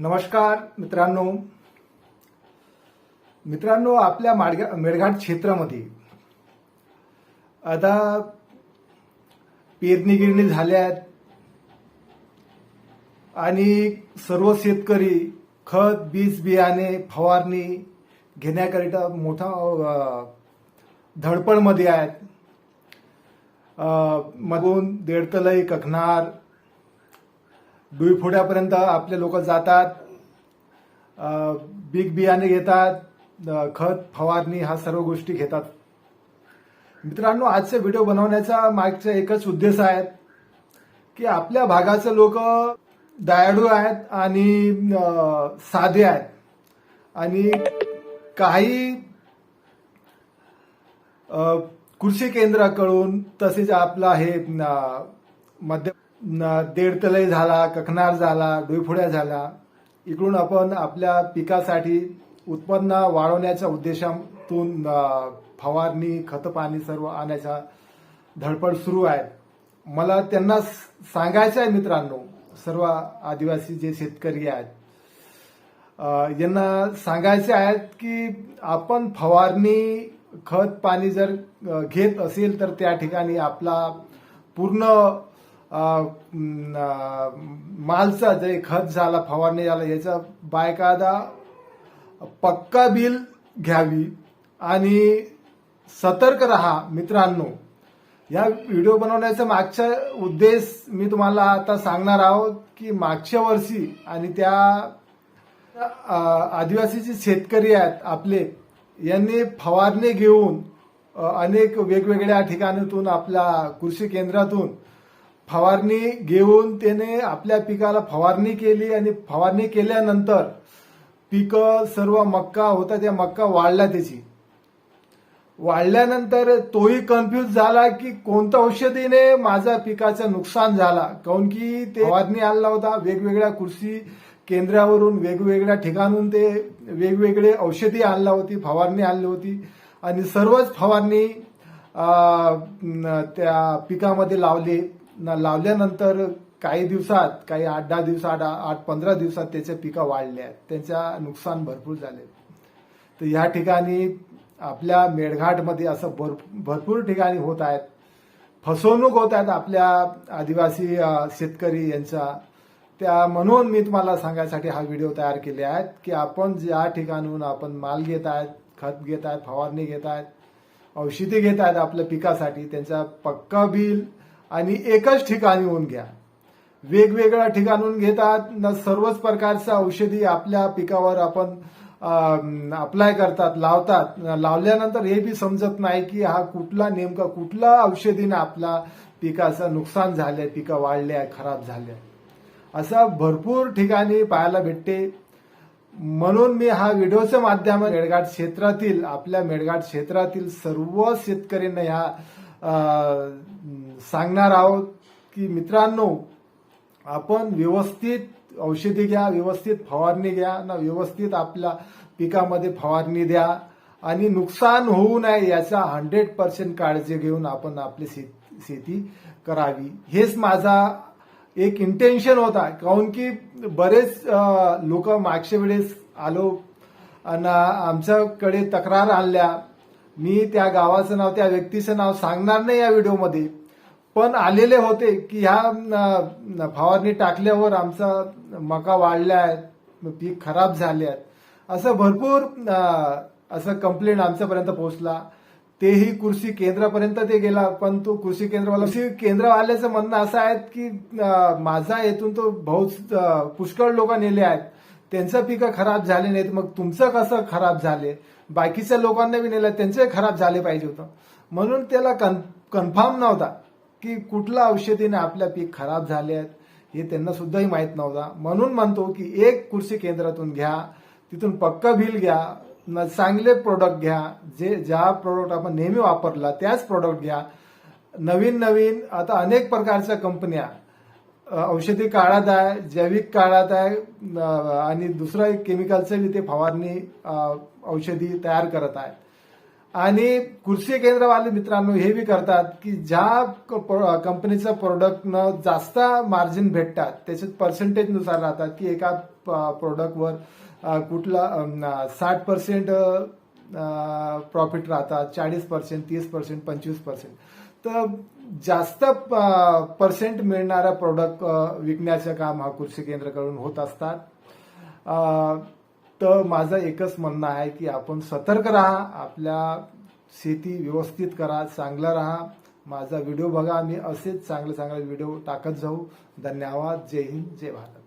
नमस्कार मित्रांनो. मित्रांनो आपल्या माडघा मेळघाट क्षेत्रामध्ये आता पेरणी गिरणी झाल्यात आणि सर्व शेतकरी खत बीज बियाणे फवारणी घेण्याकरिता मोठा धडपणमध्ये धडपडमध्ये आहेत. मधून देडतलई कखनार डुईफोड्यापर्यंत आपले लोक जातात बिग बियाणे घेतात खत फवारणी हा सर्व गोष्टी घेतात. मित्रांनो आजचे व्हिडिओ बनवण्याचा मागचा एकच उद्देश आहे की आपल्या भागाचे लोक दयाळू आहेत आणि साधे आहेत. आणि काही कृषी केंद्राकडून तसेच आपला हे मध्य न, देडतलई झाला कखनार झाला डोईफोड्या झाला. इकडून आपण आपल्या पिकासाठी उत्पन्न वाढवण्याच्या उद्देशातून फवारणी खतं पाणी सर्व आणायचा धडपड सुरू आहे. मला त्यांना सांगायचं आहे मित्रांनो सर्व आदिवासी जे शेतकरी आहेत. यांना सांगायचे आहेत की आपण फवारणी खत पाणी जर घेत असेल तर त्या ठिकाणी आपला पूर्ण मालचा जे खत झाला फवारणी झाला याचा बायकादा पक्का बिल घ्यावी आणि सतर्क राहा मित्रांनो. या व्हिडिओ बनवण्याचा मागचा उद्देश मी तुम्हाला आता सांगणार आहोत की मागच्या वर्षी आणि त्या अ, आदिवासी जे शेतकरी आहेत आपले यांनी फवारणी घेऊन अनेक वेगवेगळ्या ठिकाणातून आपल्या कृषी केंद्रातून फवारणी घेऊन त्याने आपल्या पिकाला फवारणी केली आणि फवारणी केल्यानंतर पीक सर्व मक्का होता त्या मक्का वाढला त्याची. वाढल्यानंतर तोही कन्फ्यूज झाला की कोणत्या औषधीने माझा पिकाचं नुकसान झाला? काऊन की ते फवारणी आणला होता वेगवेगळ्या कृषी केंद्रावरून वेगवेगळ्या ठिकाणून ते वेगवेगळे औषधी आणला होती फवारणी आणली होती. आणि सर्वच फवारणी त्या पिकामध्ये लावले. लावल्यानंतर काही दिवसात काही आठ दहा दिवसात आठ पंधरा दिवसात त्याच्या पिका वाढल्या त्यांच्या नुकसान भरपूर झाले. तर या ठिकाणी आपल्या मेळघाटमध्ये असं भर भरपूर ठिकाणी होत आहेत. फसवणूक होत आहेत आपल्या आदिवासी शेतकरी यांचा. त्या म्हणून मी तुम्हाला सांगायसाठी हा व्हिडिओ तयार केले आहेत की आपण ज्या ठिकाणून आपण माल घेत आहेत खत घेत आहेत फवारणी घेत आहेत औषधी घेत आहेत आपल्या पिकासाठी त्यांचा पक्का बिल आणि एकच ठिकाणी होऊन घ्या. वेगवेगळ्या ठिकाणून घेतात न सर्वच प्रकारच्या औषधी आपल्या पिकावर आपण अप्लाय करतात लावतात. लावल्यानंतर हे बी समजत नाही की हा कुठला नेमका कुठला औषधीनं आपला पिकाचं नुकसान झालंय पिकं वाढले खराब झाले असं भरपूर ठिकाणी पाहायला भेटते. म्हणून मी हा व्हिडिओच्या माध्यमात मेळघाट क्षेत्रातील आपल्या मेळघाट क्षेत्रातील सर्व शेतकऱ्यांना ह्या सांगणार आहोत की मित्रांनो आपण व्यवस्थित औषधी घ्या व्यवस्थित फवारणी घ्या ना व्यवस्थित आपल्या पिकामध्ये फवारणी द्या आणि नुकसान होऊ नये याचा हंड्रेड पर्सेंट काळजी घेऊन आपण आपली शेत- शेती करावी. हेच माझा एक इंटेन्शन होता. काऊन की बरेच लोक मागच्या वेळेस आलो आणि आमच्याकडे तक्रार आणल्या. मी त्या गावाचं नाव त्या व्यक्तीचं नाव सांगणार नाही या व्हिडिओमध्ये. पण आलेले होते की ह्या फवारणी टाकल्यावर आमचा मका वाढल्या आहेत पीक खराब झाले आहेत. असं भरपूर असं कंप्लेंट आमच्यापर्यंत पोहोचला. तेही कृषी केंद्रापर्यंत ते गेला पण तो कृषी केंद्रवाला कृषी केंद्रवाल्याचं म्हणणं असं आहे की माझा येथून तो बहुत पुष्कळ लोक नेले आहेत. त्यांचं पिकं खराब झाले नाहीत मग तुमचं कसं खराब झाले? बाकीच्या लोकांना बी नेलं त्यांचे खराब झाले पाहिजे होतं. म्हणून त्याला कन्फर्म नव्हता की कुठल्या औषधीने आपल्या पीक खराब झाले आहेत हे त्यांना सुद्धाही माहीत नव्हता. म्हणून म्हणतो की एक कृषी केंद्रातून घ्या तिथून पक्क बिल घ्या न चांगले प्रोडक्ट घ्या जे ज्या प्रोडक्ट आपण नेहमी वापरला त्याच प्रोडक्ट घ्या. नवीन नवीन आता अनेक प्रकारच्या कंपन्या औषधी काळात आहे जैविक काळात आहे आणि दुसरं एक केमिकलचं बी ते फवारणी औषधी तयार करत आहेत. आणि कृषी केंद्रवाले मित्रांनो हे बी करतात की ज्या क- कंपनीचं प्रोडक्टनं जास्त मार्जिन भेटतात त्याच्यात पर्सेंटेजनुसार राहतात की एका प्रोडक्टवर कुठला साठ पर्सेंट प्रॉफिट राहतात चाळीस पर्सेंट तीस पर्सेंट पंचवीस पर्सेंट तर जास्त पर्सेंट मिळणारा प्रोडक्ट विकण्याचं काम हा कृषी केंद्राकडून होत असतात. तर माझं एकच म्हणणं आहे की आपण सतर्क राहा आपल्या शेती व्यवस्थित करा चांगलं राहा. माझा व्हिडिओ बघा मी असेच चांगले चांगले व्हिडिओ टाकत जाऊ. धन्यवाद. जय हिंद. जय भारत.